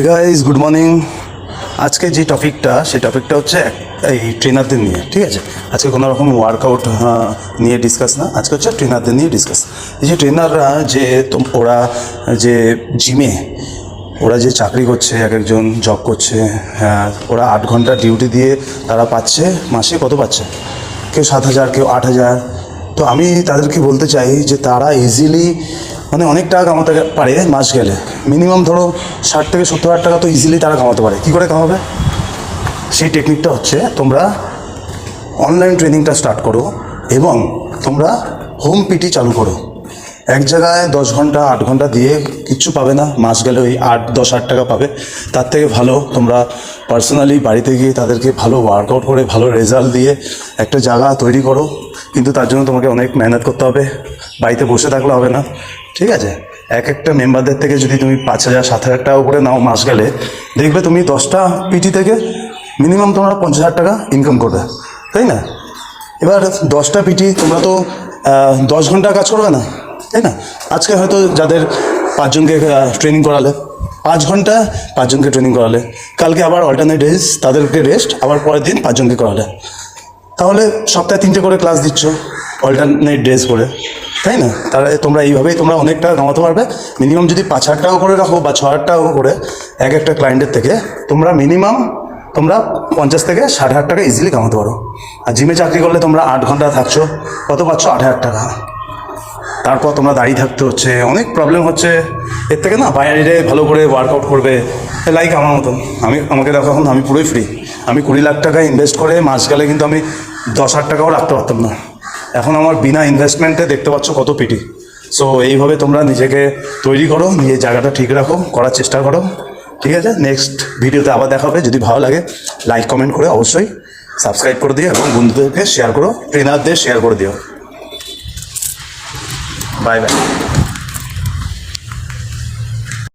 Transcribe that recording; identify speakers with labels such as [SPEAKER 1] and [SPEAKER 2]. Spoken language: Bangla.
[SPEAKER 1] গাইজ গুড মর্নিং আজকে যে টপিকটা সেই টপিকটা হচ্ছে এই ট্রেনারদের নিয়ে, ঠিক আছে? আজকে কোনো রকম ওয়ার্কআউট নিয়ে ডিসকাস না। আজকে হচ্ছে ট্রেনারদের নিয়ে ডিসকাস এই যে ট্রেনাররা যে ওরা যে জিমে ওরা যে চাকরি করছে, এক একজন জব করছে হ্যাঁ ওরা আট ঘণ্টা ডিউটি দিয়ে তারা পাচ্ছে, মাসে কত পাচ্ছে? কেউ সাত হাজার, কেউ আট হাজার। তো আমি তাদেরকে বলতে চাই যে তারা ইজিলি মানে অনেক টাকা কামাতে পারে মাস গেলে। মিনিমাম ধরো ষাট থেকে সত্তর হাজার টাকা তো ইজিলি তারা কামাতে পারে। কী করে কামাবে? সেই টেকনিকটা হচ্ছে তোমরা অনলাইন ট্রেনিংটা স্টার্ট করো এবং তোমরা হোম পিটি চালু করো। এক জায়গায় দশ ঘণ্টা, আট ঘণ্টা দিয়ে কিচ্ছু পাবে না। মাস গেলে ওই আট, দশ হাজার টাকা পাবে। তার থেকে ভালো তোমরা পার্সোনালি বাড়িতে গিয়ে তাদেরকে ভালো ওয়ার্কআউট করে, ভালো রেজাল্ট দিয়ে একটা জায়গা তৈরি করো। কিন্তু তার জন্য তোমাকে অনেক মেহনত করতে হবে। বাড়িতে বসে থাকলে হবে না। ঠিক আছে? এক একটা মেম্বারদের থেকে যদি তুমি পাঁচ হাজার, সাত হাজার টাকা করে নাও মাস গেলে, দেখবে তুমি দশটা পিটি থেকে মিনিমাম তোমরা পঞ্চাশ হাজার টাকা ইনকাম করবে। তাই না? এবার দশটা পিটি তোমরা তো দশ ঘণ্টা কাজ করবে না? তাই না? আজকে হয়তো যাদের পাঁচজনকে ট্রেনিং করালে, পাঁচ ঘণ্টা পাঁচজনকে ট্রেনিং করালে, কালকে আবার অল্টারনেট ডেজ তাদেরকে রেস্ট আবার পরের দিন পাঁচজনকে করালে। তাহলে সপ্তাহে তিনটে করে ক্লাস দিচ্ছ অল্টারনেট ডেজ করে। তাই না? তাহলে তোমরা এইভাবেই তোমরা অনেকটা কামাতে পারবে। মিনিমাম যদি পাঁচ হাজার টাকা করে রাখো বা ছ হাজার টাকা করে, এক একটা ক্লায়েন্টের থেকে, তোমরা মিনিমাম তোমরা পঞ্চাশ থেকে ষাট হাজার টাকা ইজিলি কামাতে পারো। আর জিমে চাকরি করলে তোমরা আট ঘণ্টা থাকছো, কত পাচ্ছ? আট হাজার টাকা। তারপর তোমরা দাঁড়িয়ে থাকতে হচ্ছে, অনেক প্রবলেম হচ্ছে। এর থেকে না, বাইরে ভালো করে ওয়ার্কআউট করবে লাইক আমার মতন। আমি, আমাকে দেখো এখন, আমি পুরোই ফ্রি আমি কুড়ি লাখ টাকা ইনভেস্ট করে মাস গেলে কিন্তু আমি দশ হাজার টাকাও রাখতে পারতাম না। এখন আমার বিনা ইনভেস্টমেন্টে দেখতে পাচ্ছ কত পিটি। সো এইভাবে তোমরা নিজেকে তৈরি করো, নিজের জায়গাটা ঠিক রাখো, করার চেষ্টা করো। ঠিক আছে? নেক্সট ভিডিওতে আবার দেখা হবে। যদি ভালো লাগে লাইক কমেন্ট করে অবশ্যই সাবস্ক্রাইব করে দিও এবং বন্ধুদেরকে শেয়ার করো ট্রেনারদের শেয়ার করে দিও। Bye bye